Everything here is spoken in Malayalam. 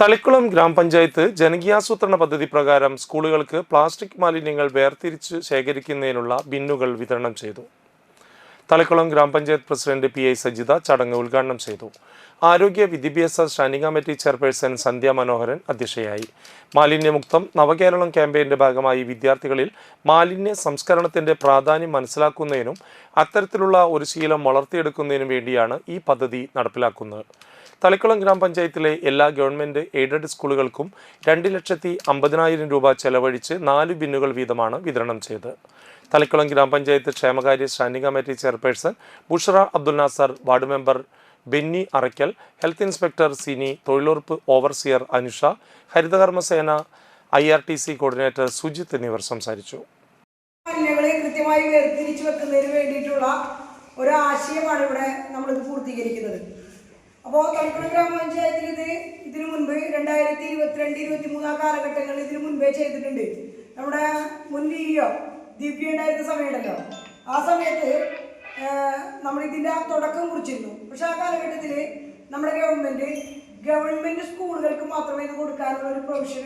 തളിക്കുളം ഗ്രാമപഞ്ചായത്ത് ജനകീയാസൂത്രണ പദ്ധതി പ്രകാരം സ്കൂളുകൾക്ക് പ്ലാസ്റ്റിക് മാലിന്യങ്ങൾ വേർതിരിച്ച് ശേഖരിക്കുന്നതിനുള്ള ബിന്നുകൾ വിതരണം ചെയ്തു. തളിക്കുളം ഗ്രാമപഞ്ചായത്ത് പ്രസിഡന്റ് പി ഐ സജിത ചടങ്ങ് ഉദ്ഘാടനം ചെയ്തു. ആരോഗ്യ വിദ്യാഭ്യാസ standing committee chairperson Sandhya Manoharan അധ്യക്ഷയായി. മാലിന്യമുക്തം നവകേരളം ക്യാമ്പയിന്റെ ഭാഗമായി വിദ്യാർത്ഥികളിൽ മാലിന്യ സംസ്കരണത്തിന്റെ പ്രാധാന്യം മനസ്സിലാക്കുന്നതിനും അത്തരത്തിലുള്ള ഒരു ശീലം വളർത്തിയെടുക്കുന്നതിനും വേണ്ടിയാണ് ഈ പദ്ധതി നടപ്പിലാക്കുന്നത്. തളിക്കുളം ഗ്രാമപഞ്ചായത്തിലെ എല്ലാ ഗവൺമെന്റ് എയ്ഡഡ് സ്കൂളുകൾക്കും രണ്ട് ലക്ഷത്തി അമ്പതിനായിരം രൂപ ചെലവഴിച്ച് നാല് ബിന്നുകൾ വീതമാണ് വിതരണം ചെയ്തത്. തളിക്കുളം ഗ്രാമപഞ്ചായത്ത് ക്ഷേമകാര്യ standing committee chairperson Bushara Abdul Nasar ward member Benny Arakkal health inspector Sini തൊഴിലുറപ്പ് overseer Anusha Haritha Karma Sena I R T C coordinator Sujith എന്നിവർ സംസാരിച്ചു. കൃത്യമായി വേർതിരിച്ചു വെക്കുന്നതിന് വേണ്ടിയിട്ടുള്ള ഒരു ആശയമാണ് ഇവിടെ നമ്മളിത് പൂർത്തീകരിക്കുന്നത്. അപ്പോൾ തളിക്കുളം ഗ്രാമപഞ്ചായത്തിൽ ഇത് ഇതിനു മുൻപ് രണ്ടായിരത്തി ഇരുപത്തിരണ്ട് ഇരുപത്തി മൂന്നാം കാലഘട്ടങ്ങളിൽ ഇതിനു മുൻപേ ചെയ്തിട്ടുണ്ട്. നമ്മുടെ മുൻ ഇയോ ദിവ്യ ഉണ്ടായിരുന്ന സമയമുണ്ടല്ലോ. ആ സമയത്ത് ആ തുടക്കം കുറിച്ചിരുന്നു. പക്ഷേ ആ കാലഘട്ടത്തിൽ നമ്മുടെ ഗവൺമെന്റ് ഗവൺമെന്റ് സ്കൂളുകൾക്ക് മാത്രമേ ഇത് കൊടുക്കാനുള്ള ഒരു പ്രൊവിഷൻ